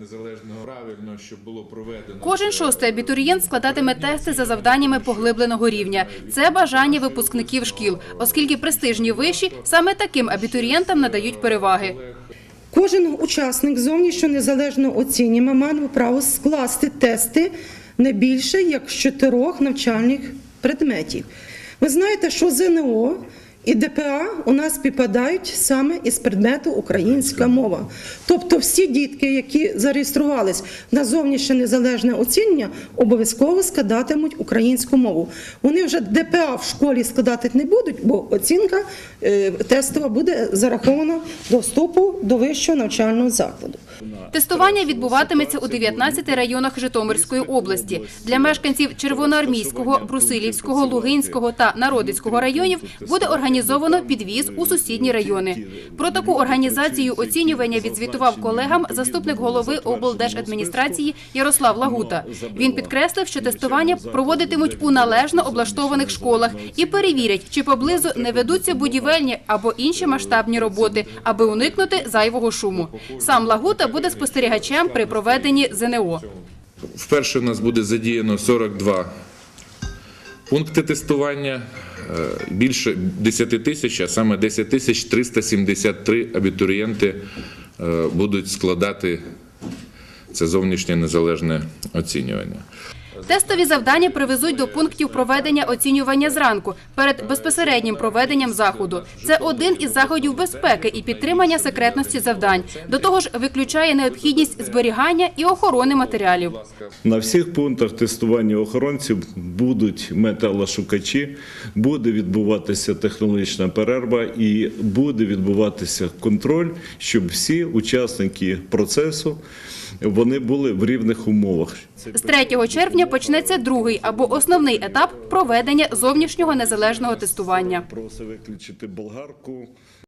Незалежного правильно, щоб було проведено. Кожен шостий абітурієнт складатиме тести за завданнями поглибленого рівня. Це бажання випускників шкіл, оскільки престижні виші саме таким абітурієнтам надають переваги. Кожен учасник зовнішньо незалежного оцінювання має право скласти тести не більше як з чотирьох навчальних предметів. Ви знаєте, що ЗНО і ДПА у нас співпадають саме із предмету українська мова. Тобто всі дітки, які зареєструвались на зовнішнє незалежне оцінювання, обов'язково складатимуть українську мову. Вони вже ДПА в школі складати не будуть, бо оцінка е, тестова буде зарахована до вступу до вищого навчального закладу. Тестування відбуватиметься у 19 районах Житомирської області. Для мешканців Червоноармійського, Брусилівського, Лугинського та Народицького районів буде організовано підвіз у сусідні райони. Про таку організацію оцінювання відзвітував колегам заступник голови облдержадміністрації Ярослав Лагута. Він підкреслив, що тестування проводитимуть у належно облаштованих школах і перевірять, чи поблизу не ведуться будівельні або інші масштабні роботи, аби уникнути зайвого шуму. Сам Лагута буде спостерігачем при проведенні ЗНО. Вперше у нас буде задіяно 42 пункти тестування. Е, Більше 10 тисяч, а саме 10 тисяч 373 абітурієнти е, будуть складати це зовнішнє незалежне оцінювання. Тестові завдання привезуть до пунктів проведення оцінювання зранку перед безпосереднім проведенням заходу. Це один із заходів безпеки і підтримання секретності завдань. До того ж, виключає необхідність зберігання і охорони матеріалів. На всіх пунктах тестування охоронців будуть металошукачі, буде відбуватися технологічна перерва і буде відбуватися контроль, щоб всі учасники процесу вони були в рівних умовах. З 3 червня почнеться другий або основний етап проведення зовнішнього незалежного тестування. Проси виключити болгарку.